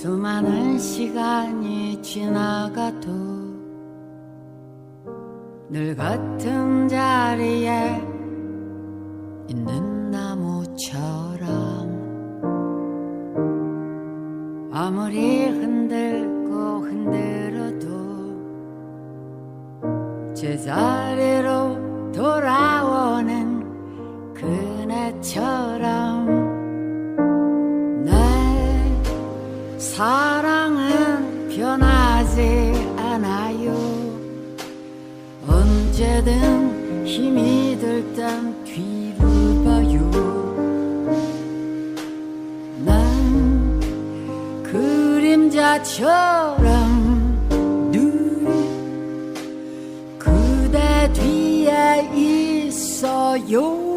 수많은 시간이 지나가도 늘 같은 자리에 있는 나무처럼 아무리 흔들고 흔들어도 제자리로 사랑은 변하지 않아요. 언제든 힘이 들 땐 뒤를 봐요. 난 그림자처럼 늘 그대 뒤에 있어요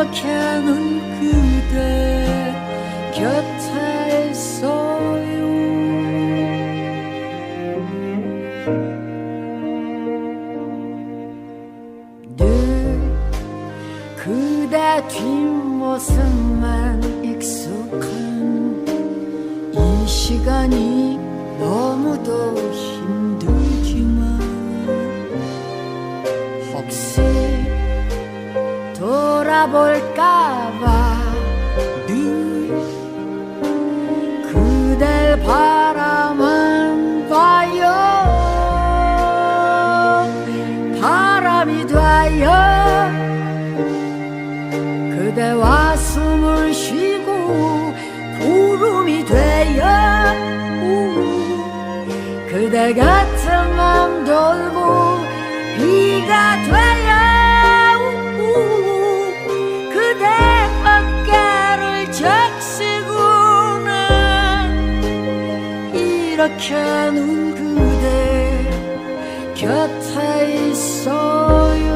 이렇게는 그대 곁에 있어요 늘 그대 뒷모습만 익숙한 이 시간이 너무도 힘 돌아볼까봐. 늘 그댈 바라만 봐요. 바람이 되어 그대와 숨을 쉬고 구름이 우, 그대 같은 맘 돌고 곁에 있어요.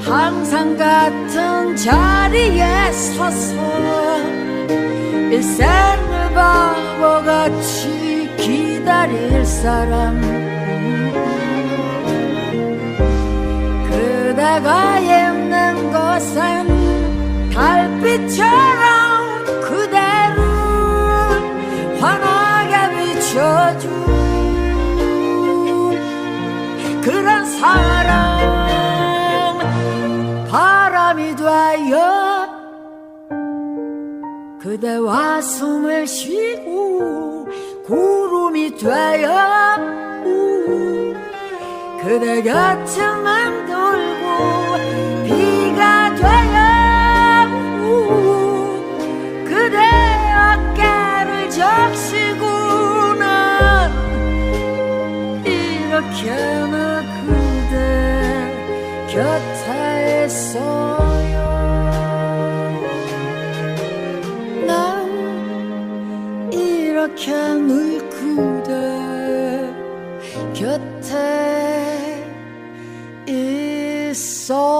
항상 같은 자리에 서서 일생을 바보같이 기다릴 사람. 그대가 있는 곳엔 달빛처럼 사랑 바람이 되어 그대와 숨을 쉬고 구름이 되어 우, 그대 곁을만 돌고 비가 되어 우, 그대 어깨를 적시고는 이렇게나 그대 곁에 있어요. 난 이렇게 늘 그대 곁에 있어요